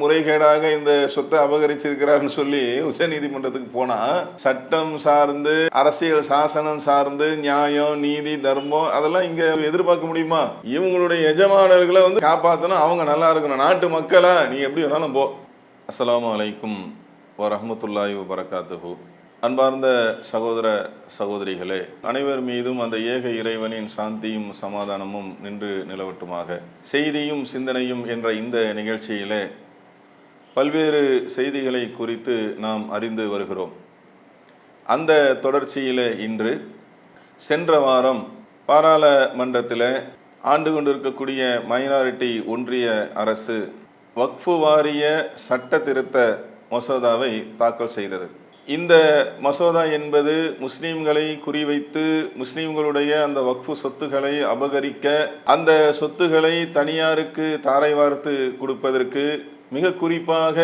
முறைகேடாக இந்த சொத்தை அபகரிச்சிருக்கிறாருன்னு சொல்லி உச்சநீதிமன்றத்துக்கு போனா சட்டம் சார்ந்து அரசியல் சாசனம் சார்ந்து நியாயம் நீதி தர்மம் அதெல்லாம் இங்க எதிர்பார்க்க முடியுமா? இவங்களுடைய எஜமானர்களை வந்து காப்பாற்றணும் அவங்க நல்லா இருக்கணும். நாட்டு மக்களா நீ எப்படி வேணாலும் போ. அஸ்ஸலாமு அலைக்கும் வரமத்துல்லாய் வபரகாத்துஹு. அன்பார்ந்த சகோதர சகோதரிகளே அனைவர் மீதும் அந்த ஏக இறைவனின் சாந்தியும் சமாதானமும் நின்று நிலவட்டுமாக. செய்தியும் சிந்தனையும் என்ற இந்த நிகழ்ச்சியிலே பல்வேறு செய்திகளை குறித்து நாம் அறிந்து வருகிறோம். அந்த தொடர்ச்சியில் இன்று சென்ற வாரம் பாராளுமன்றத்தில் ஆண்டு கொண்டிருக்கக்கூடிய மைனாரிட்டி ஒன்றிய அரசு வக்ஃபு வாரிய சட்ட திருத்த மசோதாவை தாக்கல் செய்தது. இந்த மசோதா என்பது முஸ்லீம்களை குறிவைத்து முஸ்லீம்களுடைய அந்த வக்ஃபு சொத்துக்களை அபகரிக்க அந்த சொத்துக்களை தனியாருக்கு தாரை வார்த்து கொடுப்பதற்கு மிக குறிப்பாக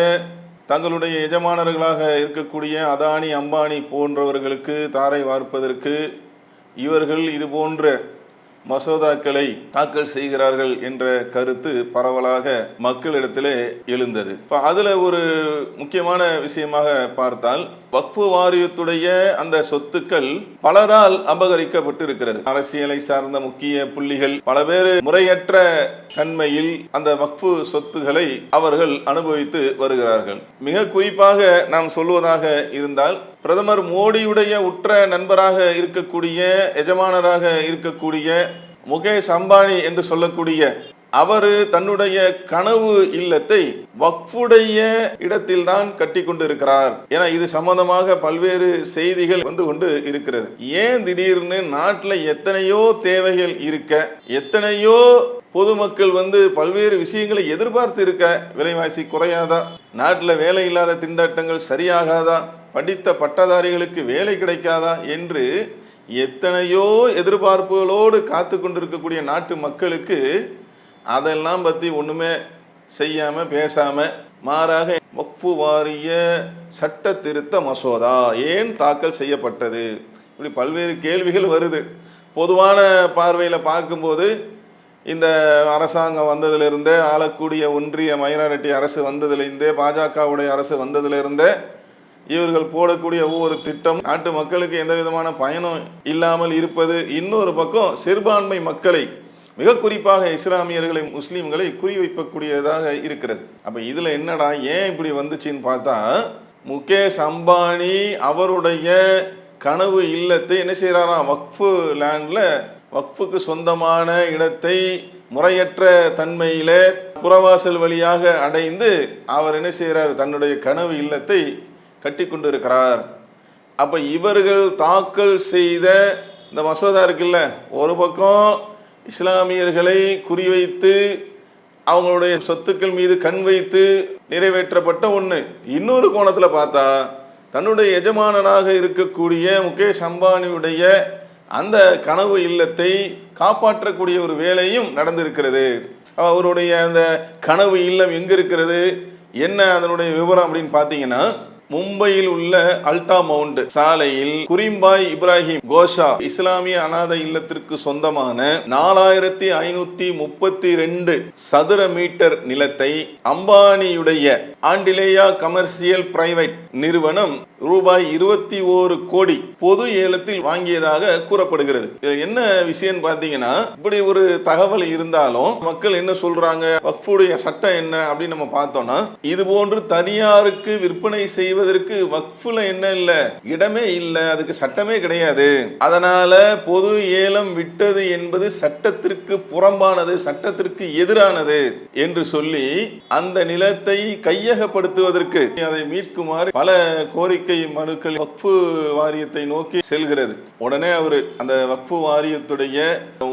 தங்களுடைய எஜமானர்களாக இருக்கக்கூடிய அதானி அம்பானி போன்றவர்களுக்கு தாரை வார்ப்பதற்கு இவர்கள் இது போன்ற மசோதாக்களை தாக்கல் செய்கிறார்கள் என்ற கருத்து பரவலாக மக்களிடத்திலே எழுந்தது. இப்போ அதில் ஒரு முக்கியமான விஷயமாக பார்த்தால் வக்ஃபு வாரியத்துடைய அந்த சொத்துக்கள் பலரால் அபகரிக்கப்பட்டு இருக்கிறது அரசியலை சார்ந்த முக்கிய புள்ளிகள் பல பேர் முறையற்ற தன்மையில் அந்த வக்ஃபு சொத்துக்களை அவர்கள் அனுபவித்து வருகிறார்கள். மிக குறிப்பாக நாம் சொல்வதாக இருந்தால் பிரதமர் மோடியுடைய உற்ற நண்பராக இருக்கக்கூடிய எஜமானராக இருக்கக்கூடிய முகேஷ் அம்பானி என்று சொல்லக்கூடிய அவர் தன்னுடைய கனவு இல்லத்தை வக்ஃபுடைய இடத்தில்தான் கட்டி கொண்டு இருக்கிறார் ஏன்னா இது சம்பந்தமாக பல்வேறு செய்திகள் வந்து கொண்டு இருக்கிறது. ஏன் திடீர்னு நாட்டில் எத்தனையோ தேவைகள் இருக்க எத்தனையோ பொதுமக்கள் வந்து பல்வேறு விஷயங்களை எதிர்பார்த்து இருக்க விலைவாசி குறையாதா? நாட்டில் வேலை இல்லாத திண்டாட்டங்கள் சரியாகாதா? படித்த பட்டதாரிகளுக்கு வேலை கிடைக்காதா என்று எத்தனையோ எதிர்பார்ப்புகளோடு காத்து கொண்டிருக்கக்கூடிய நாட்டு மக்களுக்கு அதெல்லாம் பற்றி ஒன்றுமே செய்யாமல் பேசாமல் மாறாக வக்ஃபு வாரிய சட்ட திருத்த மசோதா ஏன் தாக்கல் செய்யப்பட்டது? இப்படி பல்வேறு கேள்விகள் வருது. பொதுவான பார்வையில் பார்க்கும்போது இந்த அரசாங்கம் வந்ததிலிருந்தே ஆளக்கூடிய ஒன்றிய மைனாரிட்டி அரசு வந்ததுலேருந்தே பாஜகவுடைய அரசு வந்ததிலிருந்தே இவர்கள் போடக்கூடிய ஒவ்வொரு திட்டம் நாட்டு மக்களுக்கு எந்த விதமான பயனும் இல்லாமல் இருப்பது. இன்னொரு பக்கம் சிறுபான்மை மக்களை மிக குறிப்பாக இஸ்லாமியர்களை முஸ்லீம்களை குறிவைக்கக்கூடியதாக இருக்கிறது. அப்போ இதில் என்னடா ஏன் இப்படி வந்துச்சுன்னு பார்த்தா முகேஷ் அம்பானி அவருடைய கனவு இல்லத்தை என்ன செய்கிறாராம் வக்ஃபு லேண்டில் வக்ஃபுக்கு சொந்தமான இடத்தை முறையற்ற தன்மையில புறவாசல் வழியாக அடைந்து அவர் என்ன செய்கிறார் தன்னுடைய கனவு இல்லத்தை கட்டி கொண்டிருக்கிறார் அப்போ இவர்கள் தாக்கல் செய்த இந்த மசோதா இருக்குல்ல ஒரு பக்கம் இஸ்லாமியர்களை குறிவைத்து அவங்களுடைய சொத்துக்கள் மீது கண் வைத்து நிறைவேற்றப்பட்ட ஒன்று இன்னொரு கோணத்தில் பார்த்தா தன்னுடைய எஜமானனாக இருக்கக்கூடிய முகேஷ் அம்பானியுடைய அந்த கனவு இல்லத்தை காப்பாற்றக்கூடிய ஒரு வேலையும் நடந்திருக்கிறது. அவருடைய அந்த கனவு இல்லம் எங்க இருக்கிறது என்ன அதனுடைய விவரம் அப்படின்னு பார்த்தீங்கன்னா மும்பையில் உள்ள அல்டா மவுண்ட் சாலையில் குரிம்பாய் இப்ராஹிம் கோஷா இஸ்லாமிய அனாத இல்லத்திற்கு சொந்தமான நாலாயிரத்தி ஐநூத்தி முப்பத்தி ரெண்டு சதுர மீட்டர் நிலத்தை அம்பானியுடைய ஆண்டிலேயா கமர்சியல் பிரைவேட் நிறுவனம் ரூபாய் இருபத்தி ஓரு கோடி பொது ஏலத்தில் வாங்கியதாக கூறப்படுகிறது. இதுல என்ன விஷயம் பார்த்தீங்கன்னா இப்படி ஒரு தகவல் இருந்தாலும் மக்கள் என்ன சொல்றாங்க? வக்ஃபுடைய சட்டம் என்ன அப்படின்னு நம்ம பார்த்தோம்னா இது போன்று தனியாருக்கு விற்பனை செய்வதற்கு வக்ஃபுல என்ன இல்ல? இடமே இல்ல. அதுக்கு சட்டமே கிடையாது. அதனால பொது ஏலம் விட்டது என்பது சட்டத்திற்கு புறம்பானது சட்டத்திற்கு எதிரானது என்று சொல்லி அந்த நிலத்தை கையகப்படுத்துவதற்கு அதை மீட்குமாறு பல கோரிக்கை மனுக்கள் வக்ஃபு வாரியத்தை நோக்கி செல்கிறது. உடனே அவர் அந்த வக்ஃபு வாரியத்துடைய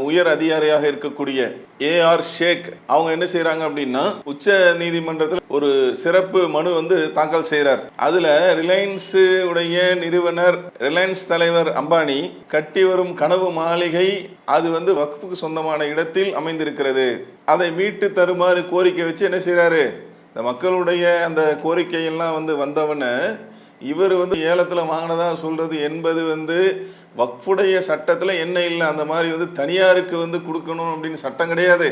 உயர் அதிகாரியாக இருக்கக்கூடிய ஏ ஆர் ஷேக் அவங்க என்ன செய்யறாங்க அப்படின்னா உச்ச நீதிமன்றத்தில் ஒரு சிறப்பு மனு வந்து தாக்கல் செய்கிறார் அதுல ரிலையன்ஸ் உடைய நிறுவனர் ரிலையன்ஸ் தலைவர் அம்பானி கட்டி வரும் கனவு மாளிகை அது வந்து வக்ஃபுக்கு சொந்தமான இடத்தில் அமைந்திருக்கிறது. அதை மீட்டு தருமாறு கோரிக்கை வச்சு என்ன செய்யறாரு இந்த மக்களுடைய அந்த கோரிக்கையெல்லாம் வந்து வந்தவன இவர் வந்து ஏலத்தில் வாங்கினதா சொல்றது என்பது வந்து வக்ஃபுடைய சட்டத்தில் என்ன இல்லை அந்த மாதிரி வந்து தனியாருக்கு வந்து கொடுக்கணும் அப்படின்னு சட்டம் கிடையாது.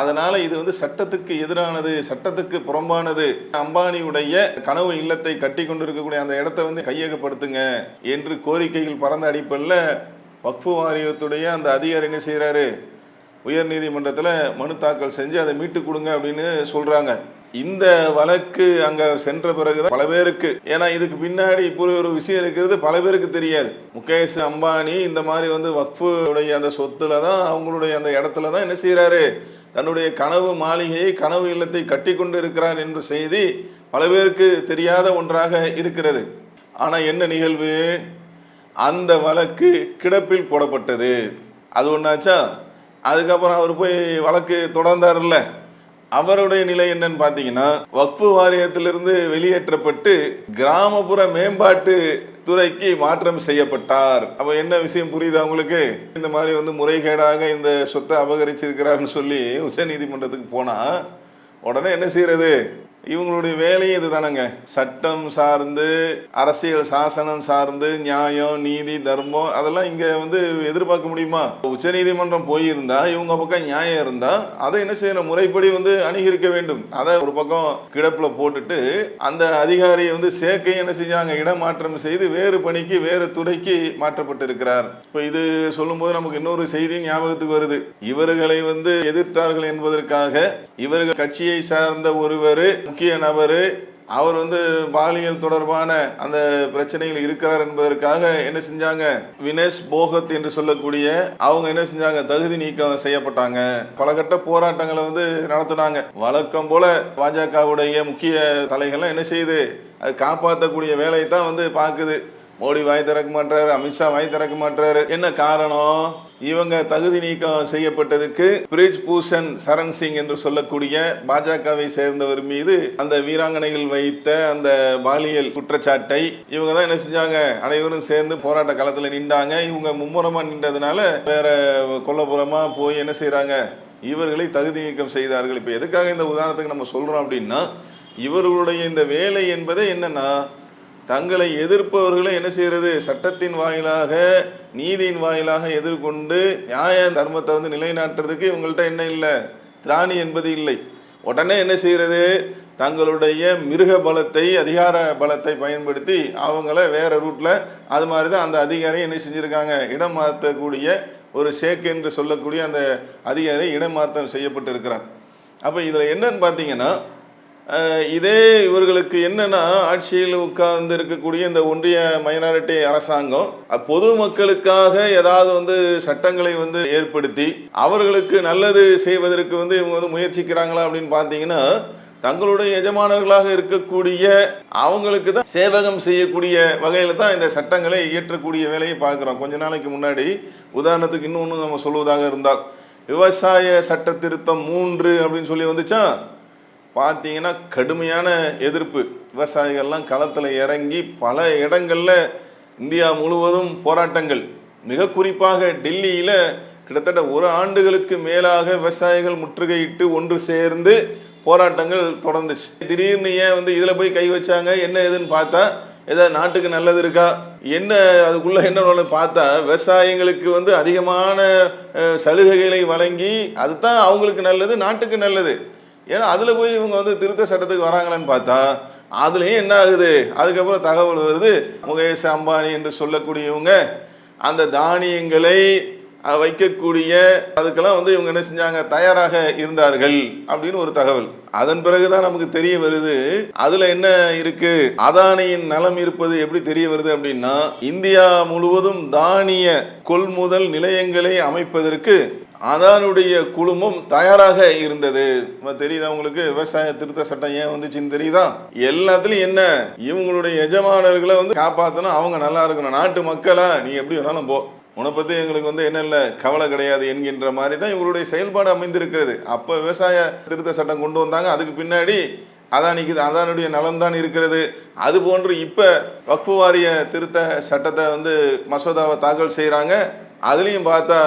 அதனால இது வந்து சட்டத்துக்கு எதிரானது சட்டத்துக்கு புறம்பானது. அம்பானியுடைய கனவு இல்லத்தை கட்டி கொண்டிருக்கக்கூடிய அந்த இடத்த வந்து கையகப்படுத்துங்க என்று கோரிக்கைகள் பறந்த அடிப்படையில் வக்ஃபு வாரியத்துடைய அந்த அதிகாரி என்ன செய்கிறாரு உயர் நீதிமன்றத்தில் மனு தாக்கல் செஞ்சு அதை மீட்டு கொடுங்க அப்படின்னு சொல்கிறாங்க இந்த வழக்கு அங்க சென்ற பிறகுதான் பல பேருக்கு. ஏன்னா இதுக்கு பின்னாடி இப்படி ஒரு விஷயம் இருக்கிறது பல பேருக்கு தெரியாது. முகேஷ் அம்பானி இந்த மாதிரி வந்து வக்ஃபுடைய அந்த சொத்துல தான் அவங்களுடைய அந்த இடத்துல தான் என்ன செய்யறாரு தன்னுடைய கனவு மாளிகையை கனவு இல்லத்தை கட்டி கொண்டு இருக்கிறார் என்ற செய்தி பல பேருக்கு தெரியாத ஒன்றாக இருக்கிறது. ஆனா என்ன நிகழ்வு? அந்த வழக்கு கிடப்பில் போடப்பட்டது. அது ஒன்றாச்சா அதுக்கப்புறம் அவர் போய் வழக்கு தொடர்ந்தார்ல அவருடைய நிலை என்னன்னு பார்த்தீங்கன்னா வக்ஃபு வாரியத்திலிருந்து வெளியேற்றப்பட்டு கிராமப்புற மேம்பாட்டு துறைக்கு மாற்றம் செய்யப்பட்டார். அப்போ என்ன விஷயம் புரியுதா உங்களுக்கு? இந்த மாதிரி வந்து முறைகேடாக இந்த சொத்தை அபகரிச்சிருக்கிறாருன்னு சொல்லி உச்சநீதிமன்றத்துக்கு போனா உடனே என்ன செய்யறது? இவங்களுடைய வேலையும் இதுதானங்க. சட்டம் சார்ந்து அரசியல் சாசனம் சார்ந்து நியாயம் நீதி தர்மம் அதெல்லாம் இங்க வந்து எதிர்பார்க்க முடியுமா? உச்சநீதிமன்றம் போயிருந்தா இவங்க பக்கம் நியாயம் இருந்தா அதை என்ன செய்யணும்? முறைப்படி வந்து அணுகியிருக்க வேண்டும். அதை ஒரு பக்கம் கிடப்புல போட்டுட்டு அந்த அதிகாரியை வந்து சேர்க்கையும் என்ன செஞ்சாங்க? இடமாற்றம் செய்து வேறு பணிக்கு வேறு துறைக்கு மாற்றப்பட்டிருக்கிறார். இப்போ இது சொல்லும்போது நமக்கு இன்னொரு செய்தி ஞாபகத்துக்கு வருது. இவர்களை வந்து எதிர்த்தார்கள் என்பதற்காக இவர்கள் கட்சியை சார்ந்த ஒருவர் முக்கிய நபர் அவர் வந்து பாலியல் தொடர்பான அந்த பிரச்சனைகள் இருக்கிறார் என்பதற்காக என்ன செஞ்சாங்க? வினேஷ் போகத் என்று சொல்லக்கூடிய அவங்க என்ன செஞ்சாங்க? தகுதி நீக்கம் செய்யப்பட்டாங்க. பல கட்ட போராட்டங்களை வந்து நடத்தினாங்க. வழக்கம் போல பாஜகவுடைய முக்கிய தலைகள்லாம் என்ன செய்யுது அது காப்பாற்றக்கூடிய வேலையை தான் வந்து பார்க்குது. மோடி வாய் திறக்க மாட்டாரு அமித்ஷா வாய் திறக்க மாட்டாரு என்ன காரணம்? இவங்க தகுதி நீக்கம் செய்யப்பட்டதுக்கு பிரிஜ் பூஷன் சரண் சிங் என்று சொல்லக்கூடிய பாஜகவை சேர்ந்தவர் மீது அந்த வீராங்கனைகள் வைத்த அந்த பாலியல் குற்றச்சாட்டை இவங்க தான் என்ன செஞ்சாங்க? அனைவரும் சேர்ந்து போராட்ட களத்தில் நின்றாங்க. இவங்க மும்முரமா நின்றதுனால வேற கொல்லப்புறமா போய் என்ன செய்யறாங்க இவர்களை தகுதி நீக்கம் செய்தார்கள். இப்போ எதுக்காக இந்த உதாரணத்துக்கு நம்ம சொல்றோம் அப்படின்னா இவர்களுடைய இந்த வேலை என்பது என்னன்னா தங்களை எதிர்ப்பவர்களை என்ன செய்யறது? சட்டத்தின் வாயிலாக நீதியின் வாயிலாக எதிர்கொண்டு நியாய தர்மத்தை வந்து நிலைநாட்டுறதுக்கு இவங்கள்ட்ட என்ன இல்லை? திராணி என்பது இல்லை. உடனே என்ன செய்யறது? தங்களுடைய மிருக பலத்தை அதிகார பலத்தை பயன்படுத்தி அவங்கள வேற ரூட்ல அது மாதிரி தான் அந்த அதிகாரி என்ன செஞ்சிருக்காங்க? இடம் மாற்றக்கூடிய ஒரு ஷேக் என்று சொல்லக்கூடிய அந்த அதிகாரி இடமாற்றம் செய்யப்பட்டிருக்கிறார். அப்போ இதில் என்னன்னு பார்த்தீங்கன்னா இதே இவர்களுக்கு என்னன்னா ஆட்சியில் உட்கார்ந்து இருக்கக்கூடிய இந்த ஒன்றிய மைனாரிட்டி அரசாங்கம் பொது பொதுமக்களுக்காக ஏதாவது வந்து சட்டங்களை வந்து ஏற்படுத்தி அவர்களுக்கு நல்லது செய்வதற்கு வந்து இவங்க வந்து முயற்சிக்கிறாங்களா அப்படின்னு பார்த்தீங்கன்னா தங்களுடைய எஜமானர்களாக இருக்கக்கூடிய அவங்களுக்கு தான் சேவகம் செய்யக்கூடிய வகையில் தான் இந்த சட்டங்களை இயற்றக்கூடிய வேலையை பார்க்குறோம். கொஞ்ச நாளைக்கு முன்னாடி உதாரணத்துக்கு இன்னொன்று நம்ம சொல்வதாக இருந்தால் விவசாய சட்ட திருத்தம் மூன்று அப்படின்னு சொல்லி வந்துச்சா? பார்த்தீங்கன்னா கடுமையான எதிர்ப்பு. விவசாயிகள்லாம் களத்தில் இறங்கி பல இடங்களில் இந்தியா முழுவதும் போராட்டங்கள். மிக குறிப்பாக டெல்லியில் கிட்டத்தட்ட ஒரு ஆண்டுகளுக்கு மேலாக விவசாயிகள் முற்றுகையிட்டு ஒன்று சேர்ந்து போராட்டங்கள் தொடர்ந்துச்சு. திடீர்னு ஏன் வந்து இதில் போய் கை வச்சாங்க? என்ன ஏதுன்னு பார்த்தா ஏதாவது நாட்டுக்கு நல்லது இருக்கா? என்ன அதுக்குள்ள என்ன பார்த்தா விவசாயிங்களுக்கு வந்து அதிகமான சலுகைகளை வழங்கி அதுதான் அவங்களுக்கு நல்லது நாட்டுக்கு நல்லது. ஏன்னா அதில் போய் இவங்க வந்து திருத்த சட்டத்துக்கு வராங்களான்னு பார்த்தா அதுலேயும் என்ன ஆகுது? அதுக்கப்புறம் தகவல் வருது முகேஷ் அம்பானி என்று சொல்லக்கூடியவங்க அந்த தானியங்களை வைக்கக்கூடிய அதுக்கெல்லாம் வந்து இவங்க என்ன செஞ்சாங்க? தயாராக இருந்தார்கள் அப்படின்னு ஒரு தகவல். அதன் பிறகுதான் நமக்கு தெரிய வருது அதுல என்ன இருக்கு? அதானியின் நலம் இருப்பது எப்படி தெரிய வருது அப்படின்னா இந்தியா முழுவதும் தானிய கொள்முதல் நிலையங்களை அமைப்பதற்கு அதானுடைய குழுமம் தயாராக இருந்தது. தெரியுதா உங்களுக்கு? விவசாய திருத்த சட்டம் ஏன் வந்துச்சுன்னு தெரியுதா? எல்லாத்துலயும் என்ன? இவங்களுடைய எஜமானர்களை வந்து காப்பாத்தணும் அவங்க நல்லா இருக்கணும். நாட்டு மக்களா நீ எப்படி வேணாலும் போ. உன்னை பத்தி எங்களுக்கு வந்து என்ன இல்லை? கவலை கிடையாது என்கின்ற மாதிரி தான் இவங்களுடைய செயல்பாடு அமைந்திருக்கிறது. அப்போ விவசாய திருத்த சட்டம் கொண்டு வந்தாங்க. அதுக்கு பின்னாடி அதானிக்கு அதானுடைய நலன்தான் இருக்கிறது. அது போன்று இப்போ வக்ஃபு வாரிய திருத்த சட்டத்தை வந்து மசோதாவை தாக்கல் செய்கிறாங்க அதுலேயும் பார்த்தா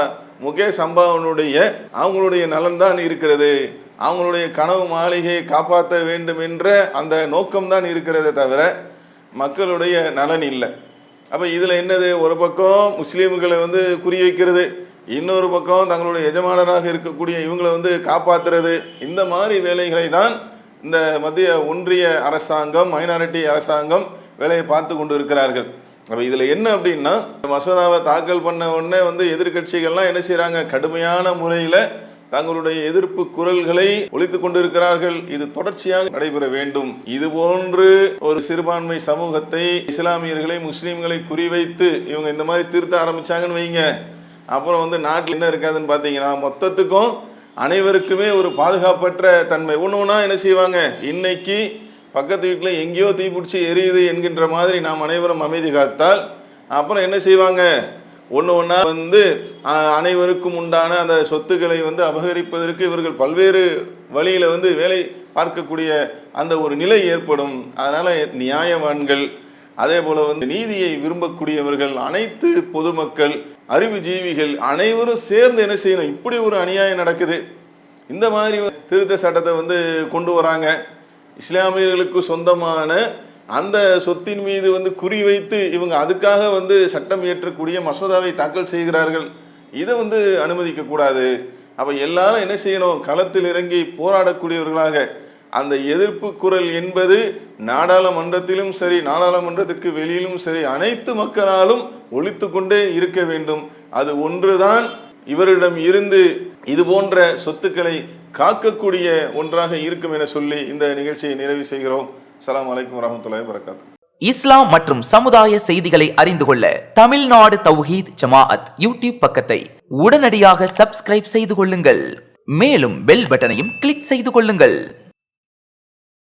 முகேஷ் அம்பாவனுடைய அவங்களுடைய நலன்தான் இருக்கிறது. அவங்களுடைய கனவு மாளிகையை காப்பாற்ற வேண்டும் என்ற அந்த நோக்கம்தான் இருக்கிறதே தவிர மக்களுடைய நலன் இல்லை. அப்போ இதில் என்னது? ஒரு பக்கம் முஸ்லீம்களை வந்து குறி வைக்கிறது இன்னொரு பக்கம் தங்களுடைய எஜமானராக இருக்கக்கூடிய இவங்களை வந்து காப்பாத்துறது. இந்த மாதிரி வேலைகளை தான் இந்த மத்திய ஒன்றிய அரசாங்கம் மைனாரிட்டி அரசாங்கம் வேலையை பார்த்து கொண்டு இருக்கிறார்கள் அப்போ இதில் என்ன அப்படின்னா மசோதாவை தாக்கல் பண்ண உடனே வந்து எதிர்க்கட்சிகள்லாம் என்ன செய்கிறாங்க கடுமையான முறையில் தங்களுடைய எதிர்ப்பு குரல்களை ஒழித்து கொண்டிருக்கிறார்கள். இது தொடர்ச்சியாக நடைபெற வேண்டும். இது போன்று ஒரு சிறுபான்மை சமூகத்தை இஸ்லாமியர்களை முஸ்லீம்களை குறிவைத்து இவங்க இந்த மாதிரி திருத்த ஆரம்பிச்சாங்கன்னு வைங்க. அப்புறம் வந்து நாட்டில் என்ன இருக்காதுன்னு பார்த்தீங்கன்னா மொத்தத்துக்கும் அனைவருக்குமே ஒரு பாதுகாப்பற்ற தன்மை. ஒன்று ஒன்றா என்ன செய்வாங்க? இன்னைக்கு பக்கத்து வீட்டில் எங்கேயோ தீபிடிச்சி எரியுது என்கின்ற மாதிரி நாம் அனைவரும் அமைதி காத்தால் அப்புறம் என்ன செய்வாங்க? ஒன்று ஒன்றா வந்து அனைவருக்கும் உண்டான அந்த சொத்துக்களை வந்து அபகரிப்பதற்கு இவர்கள் பல்வேறு வழியில் வந்து வேலை பார்க்கக்கூடிய அந்த ஒரு நிலை ஏற்படும். அதனால் நியாயவான்கள் அதே போல் வந்து நீதியை விரும்பக்கூடியவர்கள் அனைத்து பொதுமக்கள் அறிவுஜீவிகள் அனைவரும் சேர்ந்து என்ன செய்யணும்? இப்படி ஒரு அநியாயம் நடக்குது. இந்த மாதிரி திருத்த சட்டத்தை வந்து கொண்டு வராங்க. இஸ்லாமியர்களுக்கு சொந்தமான அந்த சொத்தின் மீது வந்து குறிவைத்து இவங்க அதுக்காக வந்து சட்டம் இயற்றக்கூடிய மசோதாவை தாக்கல் செய்கிறார்கள். இதை வந்து அனுமதிக்க கூடாது. அப்ப எல்லாரும் என்ன செய்யணும்? களத்தில் இறங்கி போராடக்கூடியவர்களாக. அந்த எதிர்ப்பு குரல் என்பது நாடாளுமன்றத்திலும் சரி நாடாளுமன்றத்துக்கு வெளியிலும் சரி அனைத்து மக்களாலும் ஒழித்து கொண்டே இருக்க வேண்டும். அது ஒன்றுதான் இவரிடம் இருந்து இது போன்ற சொத்துக்களை காக்கக்கூடிய ஒன்றாக இருக்கும் என சொல்லி இந்த நிகழ்ச்சியை நிறைவு செய்கிறோம். சலாம் அலைக்கும் வரஹ்மத்துல்லாஹி வரகாத் இஸ்லாம் மற்றும் சமுதாய செய்திகளை அறிந்து கொள்ள தமிழ்நாடு தௌஹீத் ஜமாஅத் யூடியூப் பக்கத்தை உடனடியாக சப்ஸ்கிரைப் செய்து கொள்ளுங்கள். மேலும் பெல் பட்டனையும் கிளிக் செய்து கொள்ளுங்கள்.